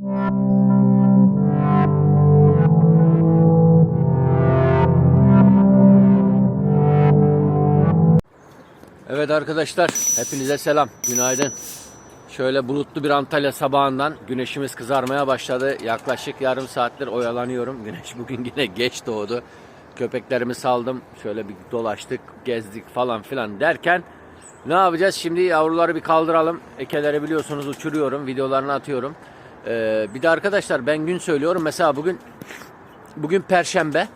Evet arkadaşlar, hepinize selam, günaydın. Şöyle bulutlu bir Antalya sabahından güneşimiz kızarmaya başladı. Yaklaşık yarım saattir oyalanıyorum. Güneş bugün yine geç doğdu. Köpeklerimi saldım. Şöyle bir dolaştık, gezdik falan filan derken ne yapacağız? Şimdi yavruları bir kaldıralım. Ekeleri biliyorsunuz uçuruyorum, videolarını atıyorum. Ee, bir de arkadaşlar ben gün söylüyorum. Mesela bugün bugün perşembe.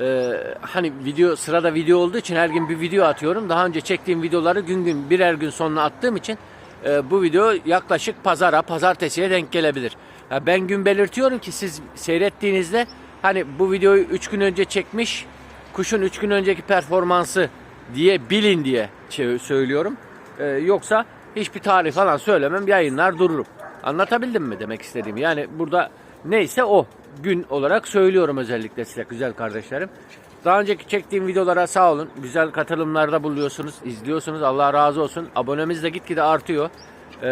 Ee, hani video sırada video olduğu için her gün bir video atıyorum. Daha önce çektiğim videoları gün gün birer gün sonra attığım için e, bu video yaklaşık pazara, pazartesiye denk gelebilir. Ha, ben gün belirtiyorum ki siz seyrettiğinizde hani bu videoyu 3 gün önce çekmiş, kuşun 3 gün önceki performansı diye bilin diye söylüyorum. Ee, yoksa hiçbir tarih falan söylemem, yayınlar dururum. Anlatabildim mi demek istediğimi? Yani burada neyse o gün olarak söylüyorum özellikle size güzel kardeşlerim. Daha önceki çektiğim videolara sağ olun. Güzel katılımlarda buluyorsunuz, izliyorsunuz. Allah razı olsun. Abonemiz de gitgide artıyor. Ee,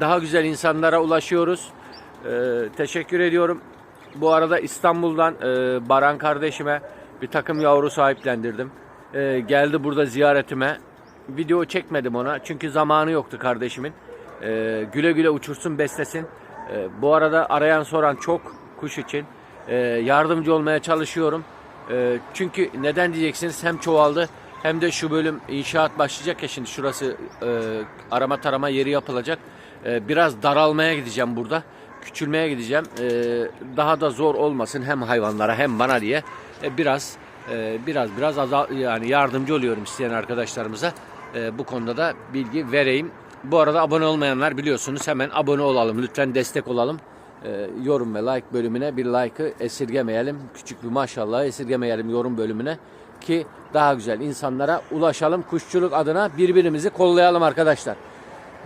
daha güzel insanlara ulaşıyoruz. Ee, teşekkür ediyorum. Bu arada İstanbul'dan e, Baran kardeşime bir takım yavru sahiplendirdim. Ee, geldi burada ziyaretime. Video çekmedim ona çünkü zamanı yoktu kardeşimin. Ee, güle güle uçursun beslesin. Ee, bu arada arayan soran çok kuş için. Ee, yardımcı olmaya çalışıyorum. Ee, çünkü neden diyeceksiniz hem çoğaldı hem de şu bölüm inşaat başlayacak ya şimdi şurası e, arama tarama yeri yapılacak. Ee, biraz daralmaya gideceğim burada. Küçülmeye gideceğim. Ee, daha da zor olmasın hem hayvanlara hem bana diye e, biraz e, biraz biraz azal, yani yardımcı oluyorum isteyen arkadaşlarımıza. E, bu konuda da bilgi vereyim. Bu arada abone olmayanlar biliyorsunuz hemen abone olalım. Lütfen destek olalım. E, yorum ve like bölümüne bir like'ı esirgemeyelim. Küçük bir maşallah esirgemeyelim yorum bölümüne ki daha güzel insanlara ulaşalım. Kuşçuluk adına birbirimizi kollayalım arkadaşlar.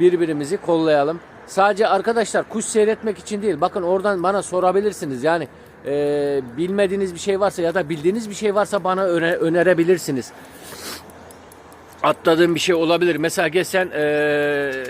Birbirimizi kollayalım. Sadece arkadaşlar kuş seyretmek için değil. Bakın oradan bana sorabilirsiniz. Yani e, bilmediğiniz bir şey varsa ya da bildiğiniz bir şey varsa bana öne- önerebilirsiniz atladığım bir şey olabilir. Mesela geçen eee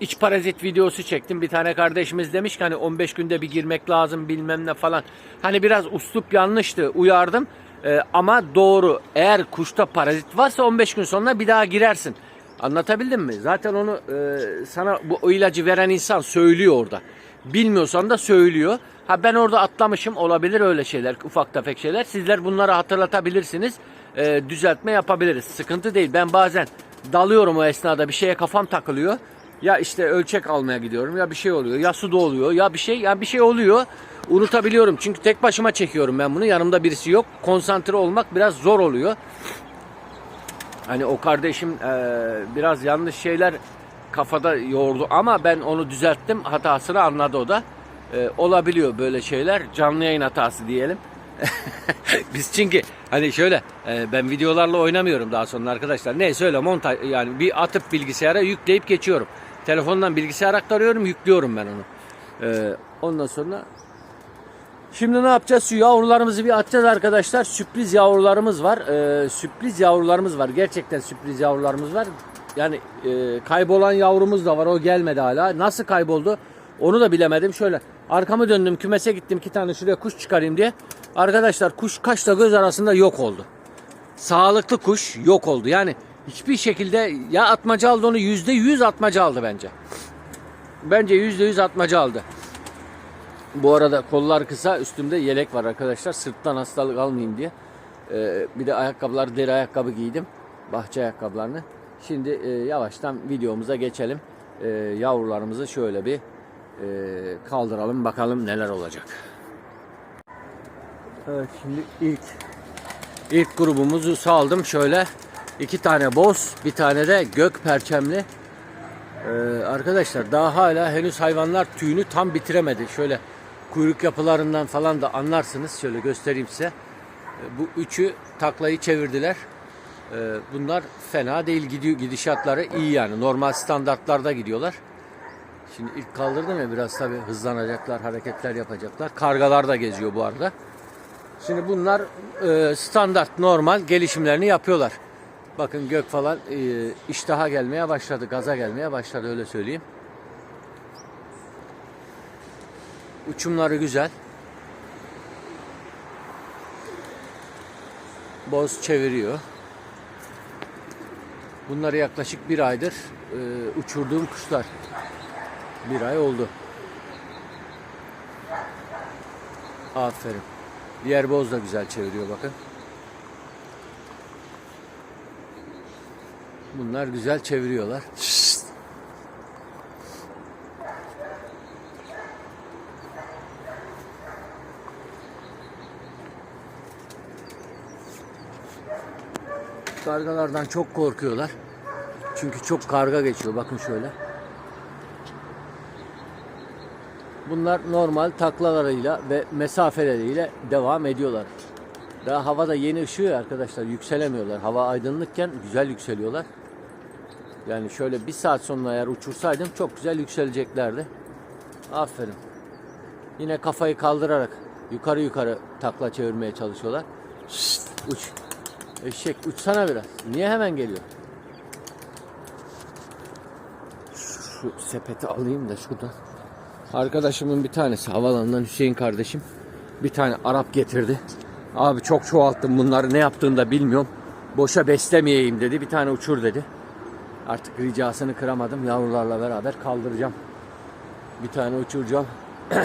iç parazit videosu çektim. Bir tane kardeşimiz demiş ki hani 15 günde bir girmek lazım bilmem ne falan. Hani biraz uslup yanlıştı uyardım. Eee, ama doğru. Eğer kuşta parazit varsa 15 gün sonra bir daha girersin. Anlatabildim mi? Zaten onu eee, sana bu ilacı veren insan söylüyor orada. Bilmiyorsan da söylüyor. Ha ben orada atlamışım olabilir öyle şeyler ufak tefek şeyler. Sizler bunları hatırlatabilirsiniz. Ee, düzeltme yapabiliriz. Sıkıntı değil. Ben bazen dalıyorum o esnada bir şeye kafam takılıyor. Ya işte ölçek almaya gidiyorum ya bir şey oluyor ya su oluyor ya bir şey ya bir şey oluyor. Unutabiliyorum çünkü tek başıma çekiyorum ben bunu. Yanımda birisi yok. Konsantre olmak biraz zor oluyor. Hani o kardeşim eee, biraz yanlış şeyler kafada yoğurdu ama ben onu düzelttim. Hatasını anladı o da. Eee, olabiliyor böyle şeyler. Canlı yayın hatası diyelim. Biz çünkü hani şöyle e, ben videolarla oynamıyorum daha sonra arkadaşlar. Neyse öyle montaj yani bir atıp bilgisayara yükleyip geçiyorum. Telefondan bilgisayara aktarıyorum yüklüyorum ben onu. Eee, ondan sonra Şimdi ne yapacağız? Şu yavrularımızı bir atacağız arkadaşlar. Sürpriz yavrularımız var. Ee, sürpriz yavrularımız var. Gerçekten sürpriz yavrularımız var. Yani e, kaybolan yavrumuz da var. O gelmedi hala. Nasıl kayboldu? Onu da bilemedim. Şöyle arkamı döndüm. Kümese gittim. iki tane şuraya kuş çıkarayım diye. Arkadaşlar kuş kaçla göz arasında yok oldu. Sağlıklı kuş yok oldu. Yani hiçbir şekilde ya atmaca aldı onu yüzde yüz atmaca aldı bence. Bence yüzde yüz atmaca aldı. Bu arada kollar kısa üstümde yelek var arkadaşlar. Sırttan hastalık almayayım diye. Ee, bir de ayakkabılar deri ayakkabı giydim. Bahçe ayakkabılarını. Şimdi e, yavaştan videomuza geçelim. Ee, yavrularımızı şöyle bir e, kaldıralım bakalım neler olacak. Evet şimdi ilk ilk grubumuzu saldım şöyle. iki tane boz, bir tane de gök perçemli. Ee, arkadaşlar daha hala henüz hayvanlar tüyünü tam bitiremedi. Şöyle kuyruk yapılarından falan da anlarsınız. Şöyle göstereyim size. Ee, bu üçü taklayı çevirdiler. Ee, bunlar fena değil gidiyor gidişatları iyi yani normal standartlarda gidiyorlar. Şimdi ilk kaldırdım ya biraz tabi hızlanacaklar, hareketler yapacaklar. Kargalar da geziyor bu arada. Şimdi bunlar e, standart normal gelişimlerini yapıyorlar. Bakın gök falan e, iştaha gelmeye başladı, gaza gelmeye başladı öyle söyleyeyim. Uçumları güzel. Boz çeviriyor. Bunları yaklaşık bir aydır e, uçurduğum kuşlar. Bir ay oldu. Aferin. Diğer boz da güzel çeviriyor bakın. Bunlar güzel çeviriyorlar. Kargalardan çok korkuyorlar. Çünkü çok karga geçiyor. Bakın şöyle. Bunlar normal taklalarıyla ve mesafeleriyle devam ediyorlar. Daha havada yeni ışıyor arkadaşlar. Yükselemiyorlar. Hava aydınlıkken güzel yükseliyorlar. Yani şöyle bir saat sonra eğer uçursaydım çok güzel yükseleceklerdi. Aferin. Yine kafayı kaldırarak yukarı yukarı takla çevirmeye çalışıyorlar. Uç. Eşek uçsana biraz. Niye hemen geliyor? Şu sepeti alayım da şuradan. Arkadaşımın bir tanesi havalandan Hüseyin kardeşim bir tane Arap getirdi. Abi çok çoğalttım bunları ne yaptığını da bilmiyorum. Boşa beslemeyeyim dedi. Bir tane uçur dedi. Artık ricasını kıramadım. Yavrularla beraber kaldıracağım. Bir tane uçuracağım.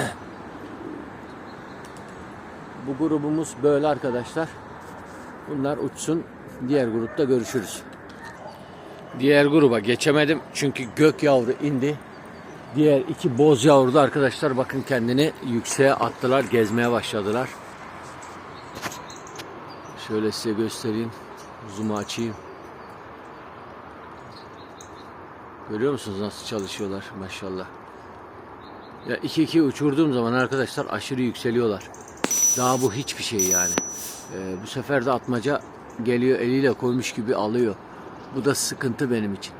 Bu grubumuz böyle arkadaşlar. Bunlar uçsun. Diğer grupta görüşürüz. Diğer gruba geçemedim. Çünkü gök yavru indi. Diğer iki boz yavru da arkadaşlar bakın kendini yükseğe attılar. Gezmeye başladılar. Şöyle size göstereyim. Zoom'u açayım. Görüyor musunuz nasıl çalışıyorlar maşallah. Ya 2-2 uçurduğum zaman arkadaşlar aşırı yükseliyorlar. Daha bu hiçbir şey yani. Ee, bu sefer de atmaca geliyor eliyle koymuş gibi alıyor. Bu da sıkıntı benim için.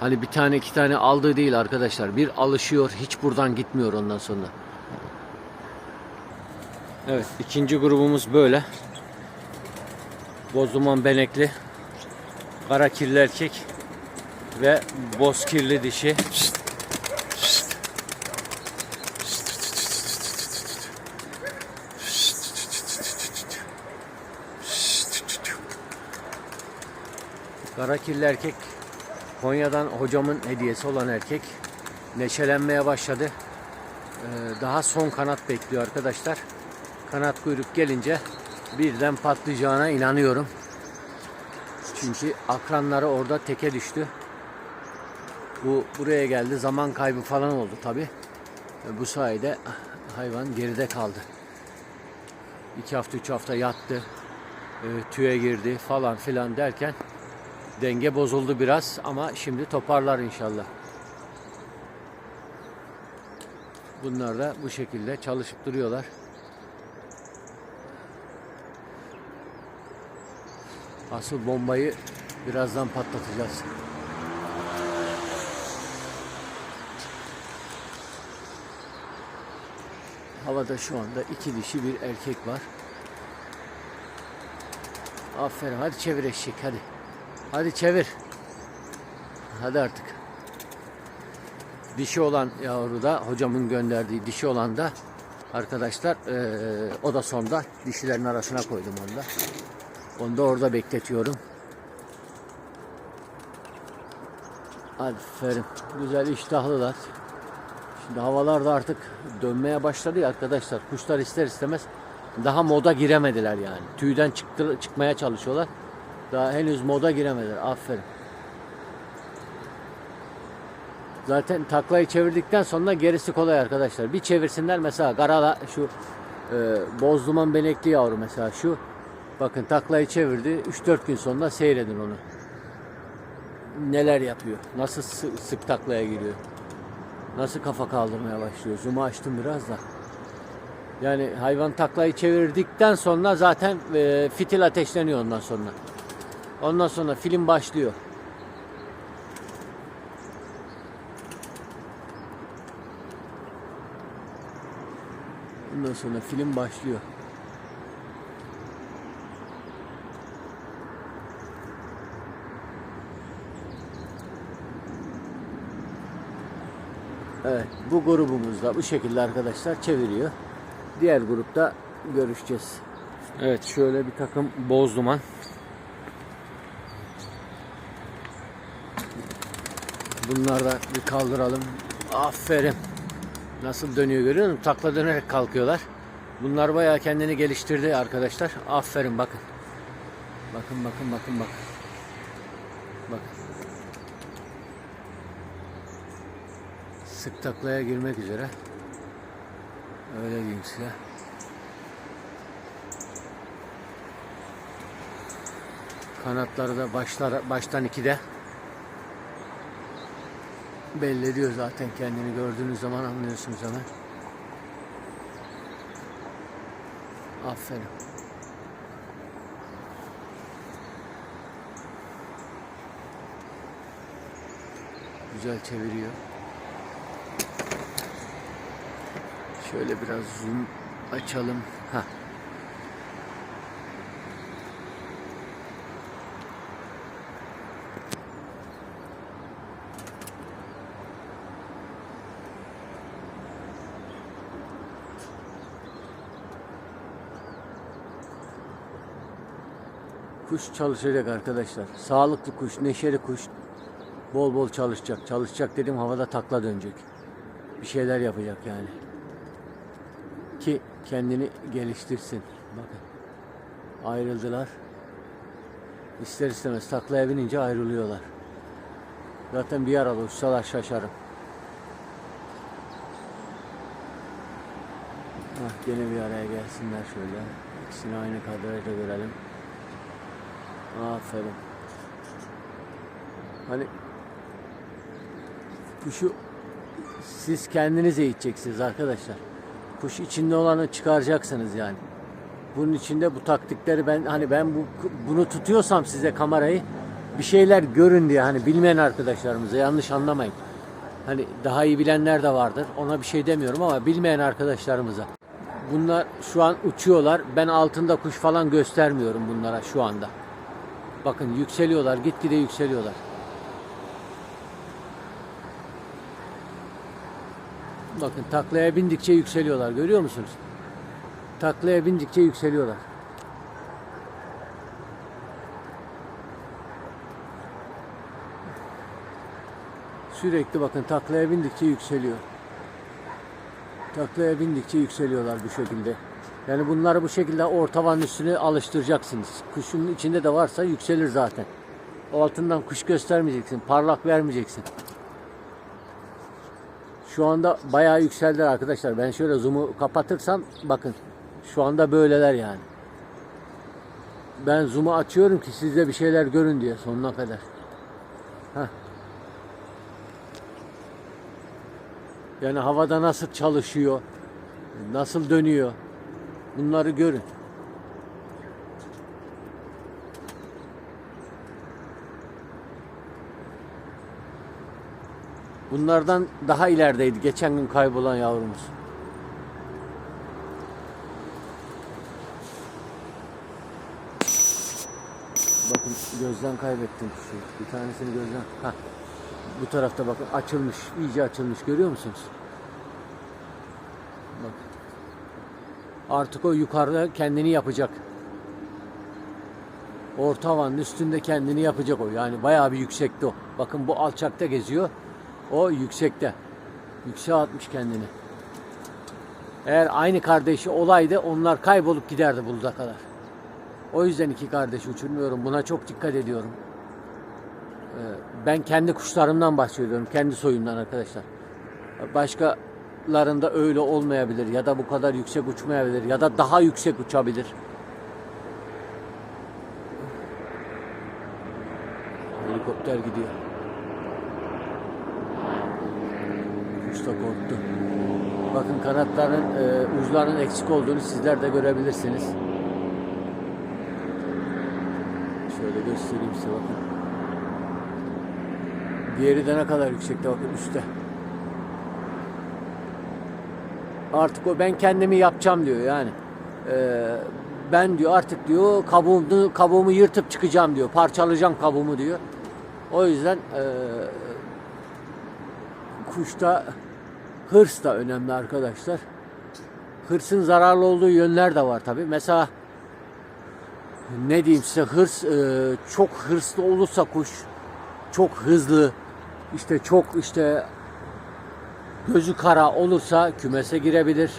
Hani bir tane iki tane aldığı değil arkadaşlar. Bir alışıyor hiç buradan gitmiyor ondan sonra. Evet ikinci grubumuz böyle. Bozuman benekli. Kara kirli erkek ve boz kirli dişi. Kara kirli erkek Konya'dan hocamın hediyesi olan erkek neşelenmeye başladı. Ee, daha son kanat bekliyor arkadaşlar. Kanat kuyruk gelince birden patlayacağına inanıyorum. Çünkü akranları orada teke düştü. Bu buraya geldi. Zaman kaybı falan oldu tabi. Bu sayede hayvan geride kaldı. İki hafta üç hafta yattı. E, tüye girdi falan filan derken denge bozuldu biraz ama şimdi toparlar inşallah. Bunlar da bu şekilde çalışıp duruyorlar. Asıl bombayı birazdan patlatacağız. Havada şu anda iki dişi bir erkek var. Aferin hadi çevir eşek hadi. Hadi çevir. Hadi artık. Dişi olan yavru da hocamın gönderdiği dişi olan da arkadaşlar eee, o da sonda dişilerin arasına koydum onu da. Onu da orada bekletiyorum. Aferin. Güzel iştahlılar. Şimdi havalar da artık dönmeye başladı ya arkadaşlar. Kuşlar ister istemez daha moda giremediler yani. Tüyden çıktı, çıkmaya çalışıyorlar. Daha henüz moda giremediler. Aferin. Zaten taklayı çevirdikten sonra gerisi kolay arkadaşlar. Bir çevirsinler mesela Garala şu e, boz duman benekli yavru mesela şu. Bakın taklayı çevirdi. 3-4 gün sonra seyredin onu. Neler yapıyor. Nasıl sı- sık taklaya giriyor. Nasıl kafa kaldırmaya başlıyor. Zoom'u açtım biraz da. Yani hayvan taklayı çevirdikten sonra zaten e, fitil ateşleniyor ondan sonra. Ondan sonra film başlıyor. Ondan sonra film başlıyor. Evet, bu grubumuz da bu şekilde arkadaşlar çeviriyor. Diğer grupta görüşeceğiz. Evet, şöyle bir takım boz duman. Bunları da bir kaldıralım. Aferin. Nasıl dönüyor görüyor musun? Takla dönerek kalkıyorlar. Bunlar bayağı kendini geliştirdi arkadaşlar. Aferin bakın. Bakın bakın bakın bakın. Bakın. Sık taklaya girmek üzere. Öyle diyeyim size. Kanatları da başlar, baştan ikide. Belli ediyor zaten kendini gördüğünüz zaman anlıyorsunuz hemen. Aferin. Güzel çeviriyor. Şöyle biraz zoom açalım. Ha. Kuş çalışacak arkadaşlar. Sağlıklı kuş, neşeli kuş. Bol bol çalışacak. Çalışacak dedim havada takla dönecek. Bir şeyler yapacak yani. Ki kendini geliştirsin. Bakın. Ayrıldılar. İster istemez taklaya binince ayrılıyorlar. Zaten bir arada uçsalar şaşarım. Hah, gene bir araya gelsinler şöyle. İkisini aynı kadrajda görelim. Aferin. Hani kuşu siz kendiniz eğiteceksiniz arkadaşlar. Kuş içinde olanı çıkaracaksınız yani. Bunun içinde bu taktikleri ben hani ben bu bunu tutuyorsam size kamerayı bir şeyler görün diye hani bilmeyen arkadaşlarımıza yanlış anlamayın. Hani daha iyi bilenler de vardır. Ona bir şey demiyorum ama bilmeyen arkadaşlarımıza. Bunlar şu an uçuyorlar. Ben altında kuş falan göstermiyorum bunlara şu anda. Bakın yükseliyorlar, gitgide yükseliyorlar. Bakın taklaya bindikçe yükseliyorlar. Görüyor musunuz? Taklaya bindikçe yükseliyorlar. Sürekli bakın taklaya bindikçe yükseliyor. Taklaya bindikçe yükseliyorlar bu şekilde. Yani bunları bu şekilde ortavan üstüne alıştıracaksınız. Kuşun içinde de varsa yükselir zaten. Altından kuş göstermeyeceksin. Parlak vermeyeceksin. Şu anda bayağı yükseldiler arkadaşlar. Ben şöyle zoom'u kapatırsam bakın. Şu anda böyleler yani. Ben zoom'u açıyorum ki siz de bir şeyler görün diye sonuna kadar. Heh. Yani havada nasıl çalışıyor, nasıl dönüyor. Bunları görün. Bunlardan daha ilerideydi geçen gün kaybolan yavrumuz. Bakın gözden kaybettim. Bir tanesini gözden. Hah. Bu tarafta bakın açılmış, iyice açılmış görüyor musunuz? Artık o yukarıda kendini yapacak. Orta havanın üstünde kendini yapacak o. Yani bayağı bir yüksekte o. Bakın bu alçakta geziyor. O yüksekte. Yükseğe atmış kendini. Eğer aynı kardeşi olaydı onlar kaybolup giderdi buluda kadar. O yüzden iki kardeş uçurmuyorum. Buna çok dikkat ediyorum. Ee, Ben kendi kuşlarımdan bahsediyorum. Kendi soyumdan arkadaşlar. Başkalarında öyle olmayabilir ya da bu kadar yüksek uçmayabilir ya da daha yüksek uçabilir. Helikopter gidiyor. Kuş da korktu. Bakın kanatların e, uçlarının eksik olduğunu sizler de görebilirsiniz. Şöyle göstereyim size bakın. Diğeri de ne kadar yüksekte bakın üstte. Artık o ben kendimi yapacağım diyor yani. Ee, ben diyor artık diyor kabuğumu, kabuğumu yırtıp çıkacağım diyor. Parçalayacağım kabuğumu diyor. O yüzden ee, kuşta hırs da önemli arkadaşlar. Hırsın zararlı olduğu yönler de var tabi. Mesela ne diyeyim size hırs e, çok hırslı olursa kuş çok hızlı işte çok işte gözü kara olursa kümese girebilir.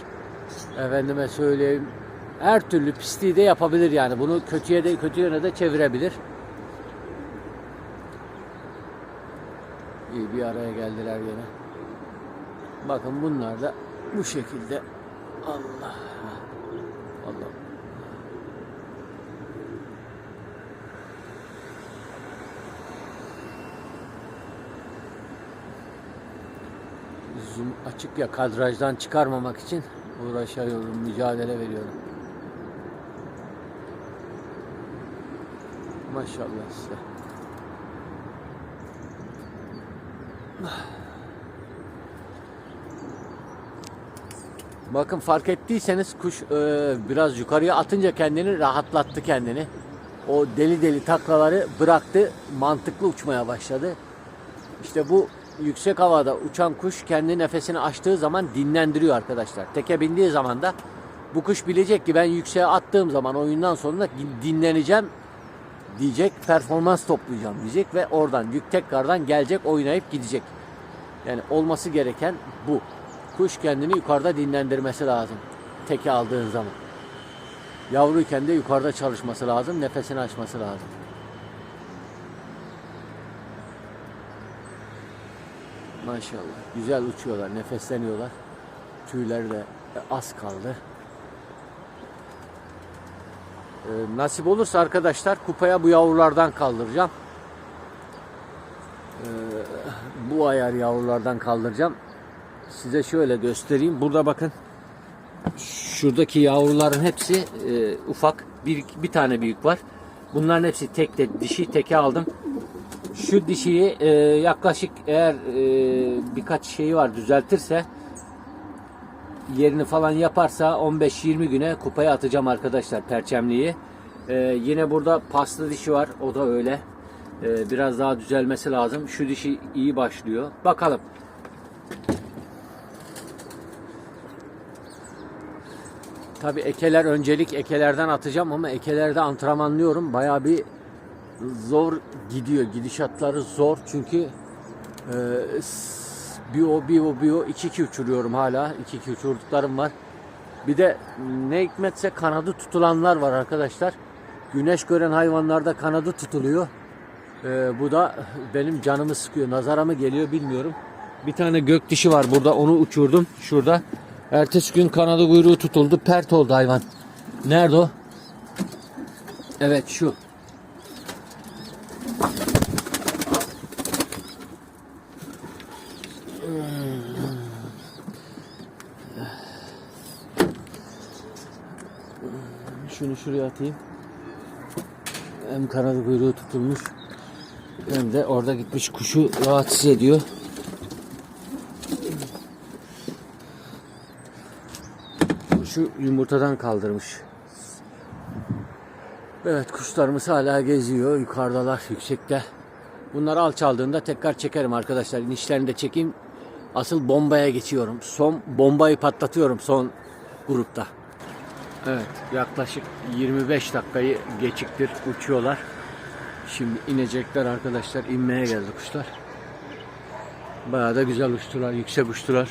Efendime söyleyeyim her türlü pisliği de yapabilir yani. Bunu kötüye de kötü yöne de çevirebilir. İyi bir araya geldiler yine. Bakın bunlar da bu şekilde. Allah. Zoom açık ya kadrajdan çıkarmamak için uğraşıyorum, mücadele veriyorum. Maşallah size. Bakın fark ettiyseniz kuş e, biraz yukarıya atınca kendini rahatlattı kendini. O deli deli taklaları bıraktı, mantıklı uçmaya başladı. İşte bu yüksek havada uçan kuş kendi nefesini açtığı zaman dinlendiriyor arkadaşlar. Teke bindiği zaman da bu kuş bilecek ki ben yükseğe attığım zaman oyundan sonra dinleneceğim diyecek, performans toplayacağım diyecek ve oradan yük tekrardan gelecek, oynayıp gidecek. Yani olması gereken bu. Kuş kendini yukarıda dinlendirmesi lazım. Teke aldığın zaman. Yavruyken de yukarıda çalışması lazım, nefesini açması lazım. Maşallah. Güzel uçuyorlar, nefesleniyorlar. Tüyleri de az kaldı. Ee, nasip olursa arkadaşlar kupaya bu yavrulardan kaldıracağım. Ee, bu ayar yavrulardan kaldıracağım. Size şöyle göstereyim. Burada bakın. Şuradaki yavruların hepsi e, ufak. Bir, bir tane büyük var. Bunların hepsi tek tek dişi teke aldım. Şu dişiyi e, yaklaşık eğer e, birkaç şeyi var düzeltirse yerini falan yaparsa 15-20 güne kupaya atacağım arkadaşlar perçemliği. E, yine burada paslı dişi var. O da öyle. E, biraz daha düzelmesi lazım. Şu dişi iyi başlıyor. Bakalım. Tabi ekeler öncelik ekelerden atacağım ama ekelerde antrenmanlıyorum. Bayağı bir zor gidiyor. Gidişatları zor çünkü e, bir o bir o bir o iki iki uçuruyorum hala. iki iki uçurduklarım var. Bir de ne hikmetse kanadı tutulanlar var arkadaşlar. Güneş gören hayvanlarda kanadı tutuluyor. E, bu da benim canımı sıkıyor. Nazara mı geliyor bilmiyorum. Bir tane gök dişi var burada. Onu uçurdum şurada. Ertesi gün kanadı kuyruğu tutuldu. Pert oldu hayvan. Nerede o? Evet şu. Şunu şuraya atayım. Hem kanadı kuyruğu tutulmuş hem de orada gitmiş kuşu rahatsız ediyor. Şu yumurtadan kaldırmış. Evet kuşlarımız hala geziyor. Yukarıdalar yüksekte. Bunları alçaldığında tekrar çekerim arkadaşlar. İnişlerini de çekeyim. Asıl bombaya geçiyorum. Son bombayı patlatıyorum son grupta. Evet yaklaşık 25 dakikayı geçiktir uçuyorlar. Şimdi inecekler arkadaşlar. İnmeye geldi kuşlar. Bayağı da güzel uçtular. Yüksek uçtular.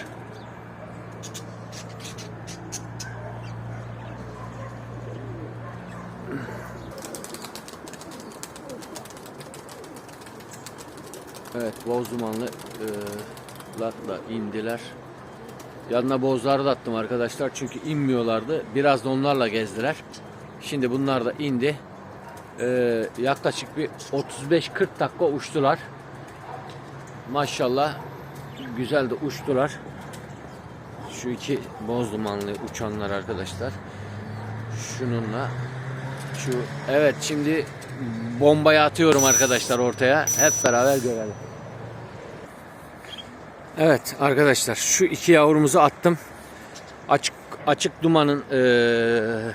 Evet boz dumanlı e, latla indiler. Yanına bozları da attım arkadaşlar çünkü inmiyorlardı. Biraz da onlarla gezdiler. Şimdi bunlar da indi. Ee, yaklaşık bir 35-40 dakika uçtular. Maşallah güzel de uçtular. Şu iki boz dumanlı uçanlar arkadaşlar. Şununla şu evet şimdi bombayı atıyorum arkadaşlar ortaya. Hep beraber görelim. Evet arkadaşlar şu iki yavrumuzu attım. Açık açık dumanın eee,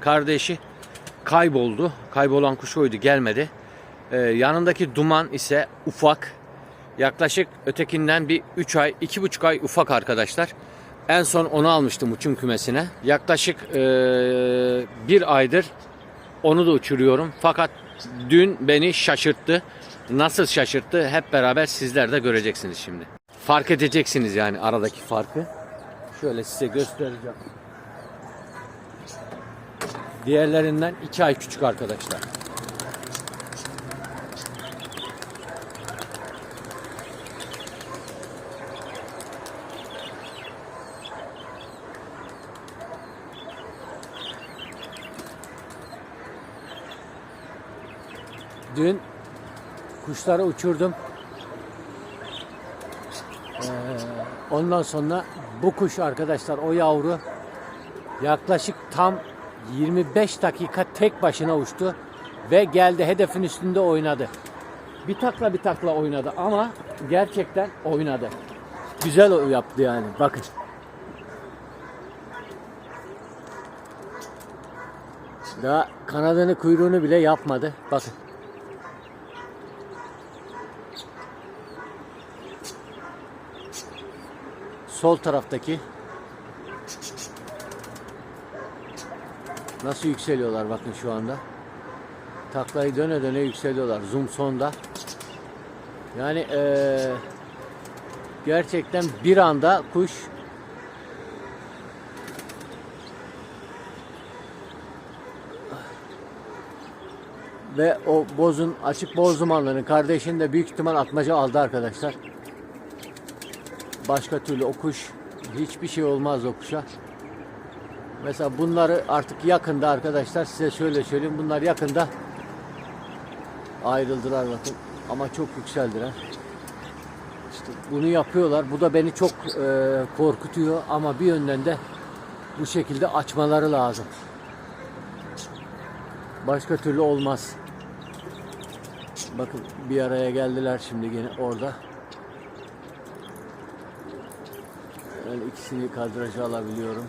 kardeşi kayboldu. Kaybolan kuş oydu gelmedi. Eee, yanındaki duman ise ufak. Yaklaşık ötekinden bir 3 ay, 2,5 ay ufak arkadaşlar. En son onu almıştım uçum kümesine. Yaklaşık eee, bir aydır onu da uçuruyorum. Fakat dün beni şaşırttı. Nasıl şaşırttı hep beraber sizler de göreceksiniz şimdi. Fark edeceksiniz yani aradaki farkı. Şöyle size göstereceğim. Diğerlerinden 2 ay küçük arkadaşlar. Dün kuşları uçurdum. Ondan sonra bu kuş arkadaşlar o yavru yaklaşık tam 25 dakika tek başına uçtu ve geldi hedefin üstünde oynadı. Bir takla bir takla oynadı ama gerçekten oynadı. Güzel yaptı yani bakın. Daha kanadını kuyruğunu bile yapmadı. Bakın. Sol taraftaki nasıl yükseliyorlar bakın şu anda. Taklayı döne döne yükseliyorlar. Zoom sonda. Yani eee, gerçekten bir anda kuş ve o bozun açık boz dumanlarının kardeşini de büyük ihtimal atmaca aldı arkadaşlar. Başka türlü o kuş hiçbir şey olmaz o kuşa. Mesela bunları artık yakında arkadaşlar size şöyle söyleyeyim. Bunlar yakında ayrıldılar bakın. Ama çok yükseldiler. İşte bunu yapıyorlar. Bu da beni çok e, korkutuyor ama bir yönden de bu şekilde açmaları lazım. Başka türlü olmaz. Bakın bir araya geldiler şimdi gene orada. Ben ikisini kadraja alabiliyorum.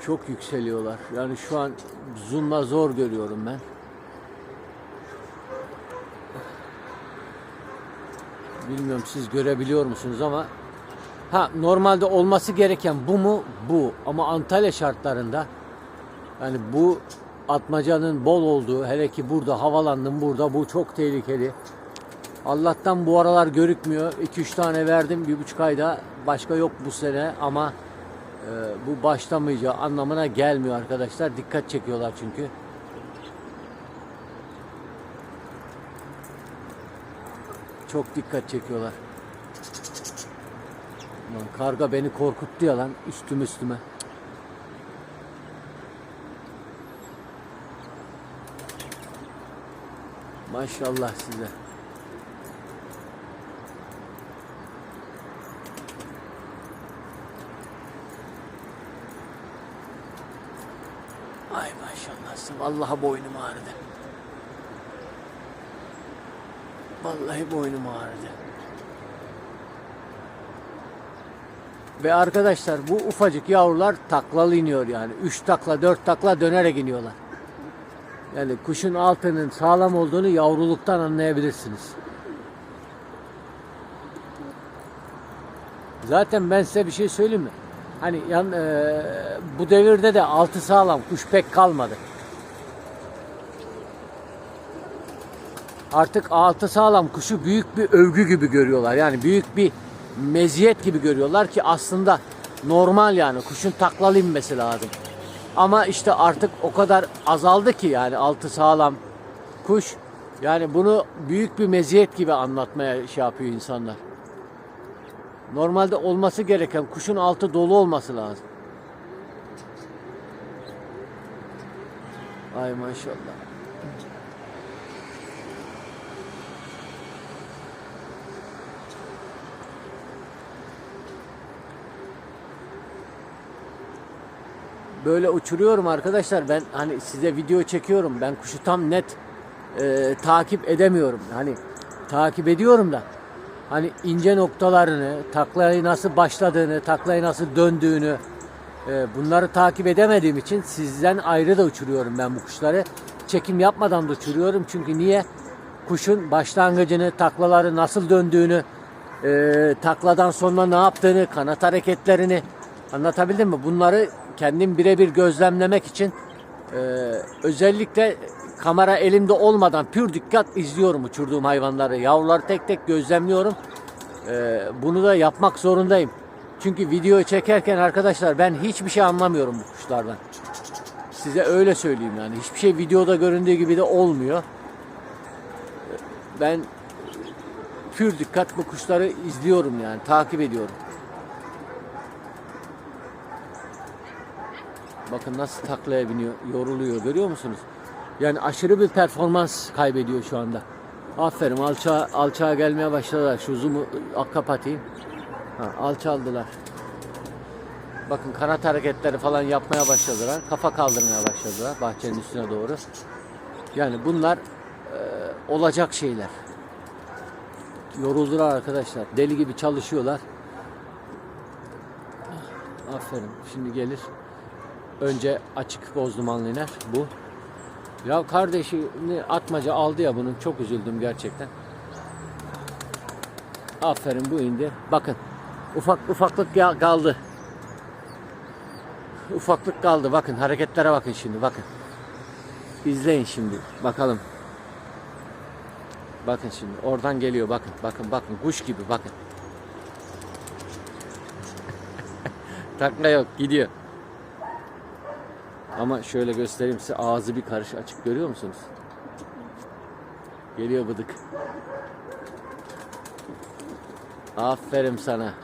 Çok yükseliyorlar. Yani şu an zoom'la zor görüyorum ben. Bilmiyorum siz görebiliyor musunuz ama ha normalde olması gereken bu mu? Bu. Ama Antalya şartlarında yani bu atmacanın bol olduğu hele ki burada havalandım burada bu çok tehlikeli. Allah'tan bu aralar görükmüyor. 2-3 tane verdim bir buçuk ayda başka yok bu sene ama e, bu başlamayacağı anlamına gelmiyor arkadaşlar. Dikkat çekiyorlar çünkü. Çok dikkat çekiyorlar. Karga beni korkuttu ya lan üstüm üstüme. Maşallah size. Ay maşallah. Vallahi boynum ağrıdı. Vallahi boynum ağrıdı. Ve arkadaşlar bu ufacık yavrular taklalı iniyor yani. 3 takla 4 takla dönerek iniyorlar. Yani kuşun altının sağlam olduğunu yavruluktan anlayabilirsiniz. Zaten ben size bir şey söyleyeyim mi? Hani yan, e, bu devirde de altı sağlam kuş pek kalmadı. Artık altı sağlam kuşu büyük bir övgü gibi görüyorlar. Yani büyük bir meziyet gibi görüyorlar ki aslında normal yani kuşun taklalı inmesi lazım. Ama işte artık o kadar azaldı ki yani altı sağlam kuş. Yani bunu büyük bir meziyet gibi anlatmaya şey yapıyor insanlar. Normalde olması gereken kuşun altı dolu olması lazım. Ay maşallah. Böyle uçuruyorum arkadaşlar. Ben hani size video çekiyorum. Ben kuşu tam net e, takip edemiyorum. Hani takip ediyorum da hani ince noktalarını, taklayı nasıl başladığını, taklayı nasıl döndüğünü e, bunları takip edemediğim için sizden ayrı da uçuruyorum ben bu kuşları. Çekim yapmadan da uçuruyorum çünkü niye? Kuşun başlangıcını, taklaları nasıl döndüğünü, e, takladan sonra ne yaptığını, kanat hareketlerini anlatabildim mi? Bunları kendim birebir gözlemlemek için e, özellikle kamera elimde olmadan pür dikkat izliyorum uçurduğum hayvanları. Yavruları tek tek gözlemliyorum. E, bunu da yapmak zorundayım. Çünkü video çekerken arkadaşlar ben hiçbir şey anlamıyorum bu kuşlardan. Size öyle söyleyeyim yani. Hiçbir şey videoda göründüğü gibi de olmuyor. Ben pür dikkat bu kuşları izliyorum yani. Takip ediyorum. Bakın nasıl taklaya biniyor, yoruluyor görüyor musunuz? Yani aşırı bir performans kaybediyor şu anda. Aferin alçağa, alçağa gelmeye başladılar. Şu zoom'u kapatayım. Ha, alçaldılar. Bakın kanat hareketleri falan yapmaya başladılar. Kafa kaldırmaya başladılar bahçenin üstüne doğru. Yani bunlar e, olacak şeyler. Yoruldular arkadaşlar. Deli gibi çalışıyorlar. Aferin. Şimdi gelir. Önce açık boz dumanlı iner. Bu. Ya kardeşini atmaca aldı ya bunun. Çok üzüldüm gerçekten. Aferin bu indi. Bakın. Ufak ufaklık kaldı. Ufaklık kaldı. Bakın hareketlere bakın şimdi. Bakın. İzleyin şimdi. Bakalım. Bakın şimdi. Oradan geliyor. Bakın. Bakın. Bakın. Kuş gibi. Bakın. Takla yok. Gidiyor. Ama şöyle göstereyim size. Ağzı bir karış açık. Görüyor musunuz? Geliyor bıdık. Aferin sana.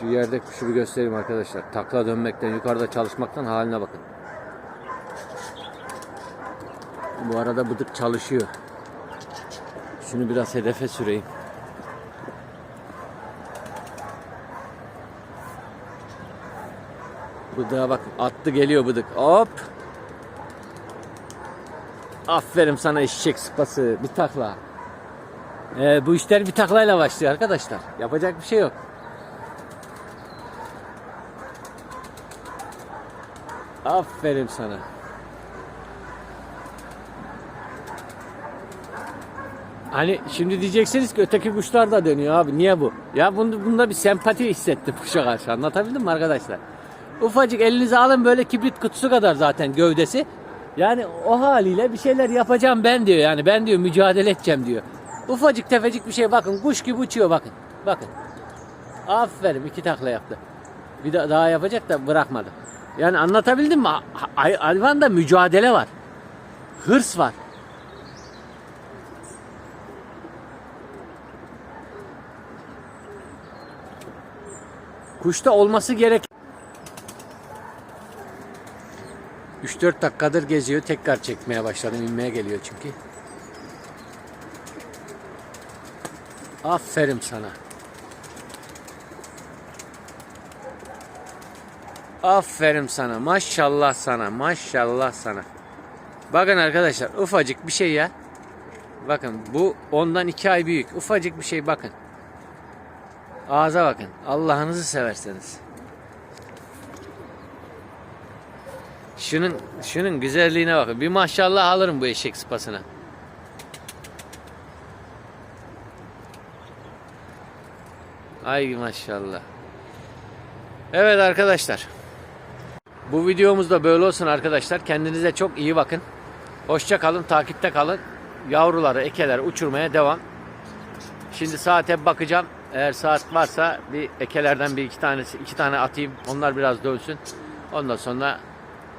Şu yerde kuşu bir göstereyim arkadaşlar. Takla dönmekten, yukarıda çalışmaktan haline bakın. Bu arada bıdık çalışıyor. Şunu biraz hedefe süreyim. Bıdığa bak attı geliyor bıdık. Hop. Aferin sana eşek sıpası. Bir takla. Ee, bu işler bir taklayla başlıyor arkadaşlar. Yapacak bir şey yok. Aferin sana. Hani şimdi diyeceksiniz ki öteki kuşlar da dönüyor abi. Niye bu? Ya bunda, bunda bir sempati hissettim kuşa karşı. Anlatabildim mi arkadaşlar? Ufacık elinize alın böyle kibrit kutusu kadar zaten gövdesi. Yani o haliyle bir şeyler yapacağım ben diyor. Yani ben diyor mücadele edeceğim diyor. Ufacık tefecik bir şey bakın. Kuş gibi uçuyor bakın. Bakın. Aferin iki takla yaptı. Bir de daha yapacak da bırakmadı. Yani anlatabildim mi? Ha- hay- Hayvanda mücadele var. Hırs var. Kuşta olması gerek. 3-4 dakikadır geziyor. Tekrar çekmeye başladım. inmeye geliyor çünkü. Aferin sana. Aferin sana. Maşallah sana. Maşallah sana. Bakın arkadaşlar ufacık bir şey ya. Bakın bu ondan iki ay büyük. Ufacık bir şey bakın. Ağza bakın. Allah'ınızı severseniz. Şunun şunun güzelliğine bakın. Bir maşallah alırım bu eşek sıpasına. Ay maşallah. Evet arkadaşlar. Bu videomuz da böyle olsun arkadaşlar. Kendinize çok iyi bakın. Hoşça kalın, takipte kalın. Yavruları, ekeler uçurmaya devam. Şimdi saate bakacağım. Eğer saat varsa bir ekelerden bir iki tanesi, iki tane atayım. Onlar biraz dönsün. Ondan sonra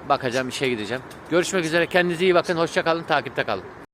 bakacağım, işe gideceğim. Görüşmek üzere. Kendinize iyi bakın. Hoşça kalın, takipte kalın.